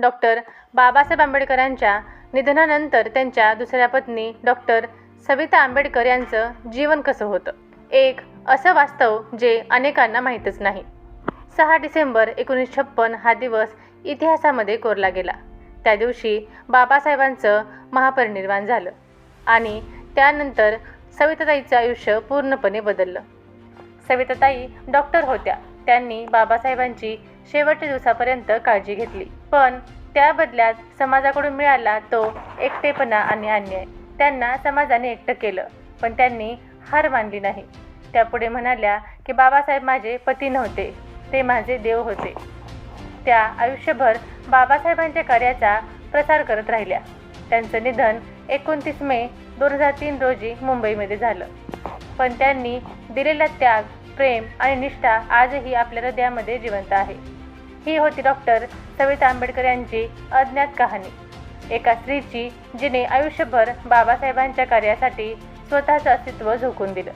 Doctor Babasaheb आंबेडकरांच्या निधनानंतर त्यांच्या दुसऱ्या पत्नी डॉक्टर सविता आंबेडकर यांचं जीवन कसं होतं? एक असं वास्तव जे अनेकांना माहीतच नाही. सहा डिसेंबर एकोणीसशे छप्पन हा दिवस इतिहासामध्ये कोरला गेला. त्या दिवशी बाबासाहेबांचं महापरिनिर्वाण झालं आणि त्यानंतर सविताताईचं आयुष्य पूर्णपणे बदललं. सविताताई डॉक्टर होत्या. त्यांनी बाबासाहेबांची शेवटच्या दिवसापर्यंत काळजी घेतली. पण त्या बदल्यात समाजाकडून मिळाला तो एकटेपणा आणि अन्याय. त्यांना समाजाने एकटं केलं पण त्यांनी हार मानली नाही. त्या पुढे म्हणाल्या की बाबासाहेब माझे पती नव्हते ते माझे देव होते. त्या आयुष्यभर बाबासाहेबांच्या कार्याचा प्रसार करत राहिल्या. त्यांचं निधन एकोणतीस मे दोन हजार तीन रोजी मुंबईमध्ये झालं. पण त्यांनी दिलेला त्याग प्रेम आणि निष्ठा आजही आपल्या हृदयामध्ये जिवंत आहे. ही होती डॉक्टर सविता आंबेडकर यांची अज्ञात कहाणी. एका स्त्रीची जिने आयुष्यभर बाबासाहेबांच्या कार्यासाठी स्वतःचं अस्तित्व झोकून दिलं.